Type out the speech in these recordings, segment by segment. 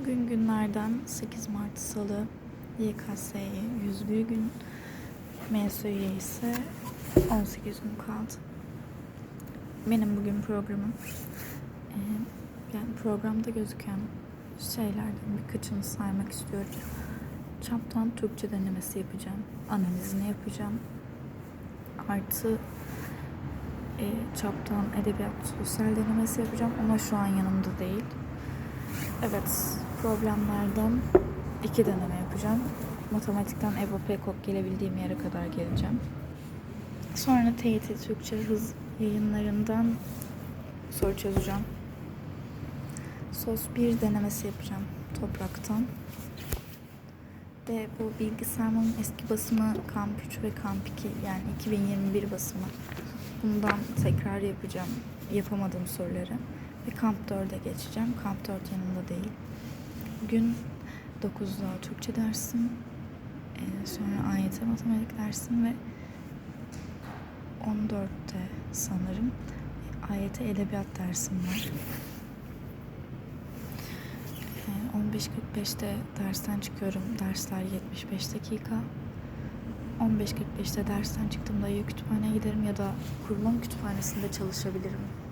Bugün günlerden 8 Mart Salı. YKS'ye 101 gün. MSÜ'ye ise 18 gün kaldı. Benim bugün programım e, yani programda gözüken şeylerden birkaçını saymak istiyorum. Çaptan Türkçe denemesi yapacağım. Analizini yapacağım. Artı e, çaptan edebiyat sosyal denemesi yapacağım ama şu an yanımda değil. Evet, problemlerden iki deneme yapacağım. Matematikten EBO PKOK gelebildiğim yere kadar geleceğim. Sonra TYT Türkçe hız yayınlarından soru çözeceğim. Sos 1 denemesi yapacağım topraktan. Ve bu bilgisayarımın eski basımı Kamp 3 ve Kamp 2 yani 2021 basımı. Bundan tekrar yapacağım yapamadığım soruları. Ve Kamp 4'e geçeceğim. Kamp 4 yanımda değil. Bugün 9'da Türkçe dersim. Ee, sonra AYT matematik dersim ve 14'te sanırım AYT edebiyat dersim var. Ee, 15.45'te dersten çıkıyorum. Dersler 75 dakika. 15.45'te dersten çıktığımda ya kütüphaneye giderim ya da kurulum kütüphanesinde çalışabilirim.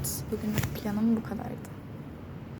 Evet, bugün planım bu kadardı.